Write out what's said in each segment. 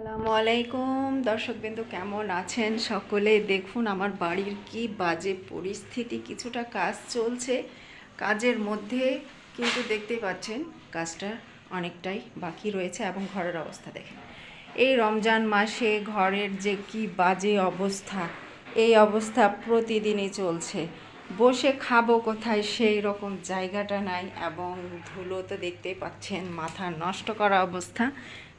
আসসালামু আলাইকুম। দর্শকবিন্দু, কেমন আছেন? সকলে দেখুন আমার বাড়ির কি বাজে পরিস্থিতি, কিছুটা কাজ চলছে। কাজের মধ্যে কিন্তু দেখতে পাচ্ছেন, কাজটা অনেকটাই বাকি রয়েছে এবং ঘরের অবস্থা দেখেন। এই রমজান মাসে ঘরের যে কি বাজে অবস্থা, এই অবস্থা প্রতিদিনই চলছে। বসে খাব কোথায় সেই রকম জায়গাটা নাই এবং ধুলো তো দেখতেই পাচ্ছেন, মাথা নষ্ট করা অবস্থা।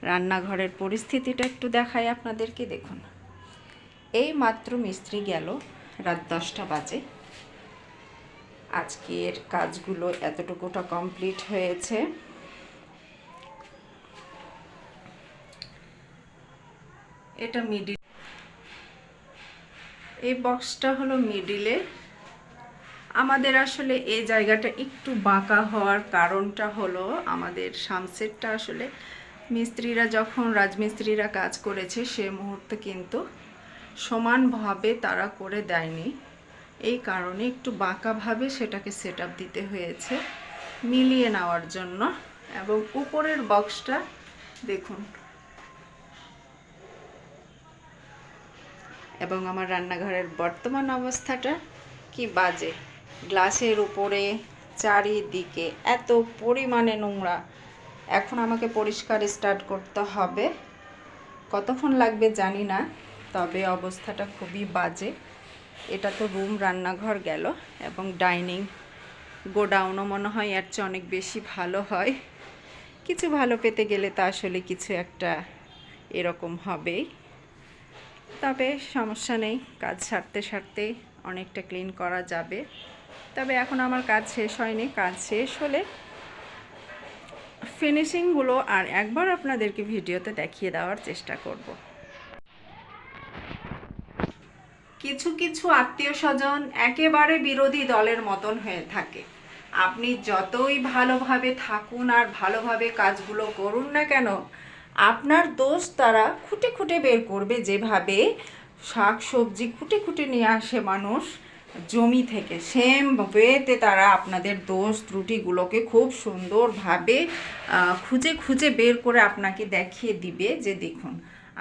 রান্নাঘরের পরিস্থিতিটা একটু দেখাই আপনাদেরকে, দেখুন। এই মাত্র মিস্ত্রি গেল রাত দশটা বাজে। আজকের কাজগুলো এতটুকুটা কমপ্লিট হয়েছে। এটা মিডিল এই বক্সটা হলো মিডিলে আমাদের আসলে এই জায়গাটা একটু বাঁকা হওয়ার কারণটা হলো আমাদের সামসেটটা আসলে মিস্ত্রিরা যখন, রাজমিস্ত্রিরা কাজ করেছে সে মুহূর্তে কিন্তু সমানভাবে তারা করে দেয়নি। এই কারণে একটু বাঁকাভাবে সেটাকে সেট দিতে হয়েছে, মিলিয়ে নেওয়ার জন্য। এবং উপরের বক্সটা দেখুন। এবং আমার রান্নাঘরের বর্তমান অবস্থাটা কি বাজে? গ্লাসের উপরে, চারিদিকে এত পরিমাণে নোংরা। এখন আমাকে পরিষ্কার স্টার্ট করতে হবে। কতক্ষণ লাগবে জানি না, তবে অবস্থাটা খুবই বাজে। এটা তো রুম রান্নাঘর গেল এবং ডাইনিং গোডাউনও মনে হয় এর চেয়ে অনেক বেশি ভালো হয়। কিছু ভালো পেতে গেলে তা আসলে কিছু একটা এরকম হবেই। তবে সমস্যা নেই, কাজ সারতে সারতে অনেকটা ক্লিন করা যাবে। তবে এখন আমার কাজ শেষ হয়নি, কাজ শেষ হলে ফিনিশিংগুলো আর একবার আপনাদেরকে ভিডিওতে দেখিয়ে দেওয়ার চেষ্টা করব। কিছু কিছু আত্মীয় স্বজন একেবারে বিরোধী দলের মতন হয়ে থাকে। আপনি যতই ভালোভাবে থাকুন আর ভালোভাবে কাজগুলো করুন না কেন, আপনার দোষ তারা খুঁটে খুঁটে বের করবে যেভাবে শাক সবজি খুঁটে খুঁটে নিয়ে আসে মানুষ। জমি থেকে। সেম ওয়েতে তারা আপনাদের দোষ ত্রুটিগুলোকে খুব সুন্দরভাবে খুঁজে খুঁজে বের করে আপনাকে দেখিয়ে দিবে যে দেখুন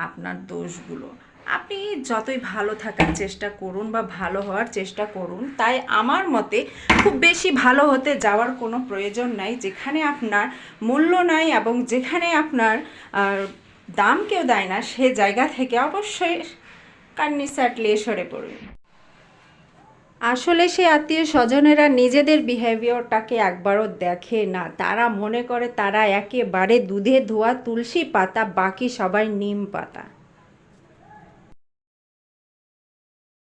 আপনার দোষগুলো। আপনি যতই ভালো থাকার চেষ্টা করুন বা ভালো হওয়ার চেষ্টা করুন, তাই আমার মতে খুব বেশি ভালো হতে যাওয়ার কোনো প্রয়োজন নাই। যেখানে আপনার মূল্য নাই এবং যেখানে আপনার দাম কেউ দেয় না, সে জায়গা থেকে অবশ্যই কান্নি স্যাটলে সরে পড়ুন। আসলে সে আত্মীয় স্বজনেরা নিজেদের বিহেভিয়ারটাকে একবারও দেখে না। তারা মনে করে তারা একেবারে দুধে ধোয়া তুলসী পাতা, বাকি সবাই নিম পাতা।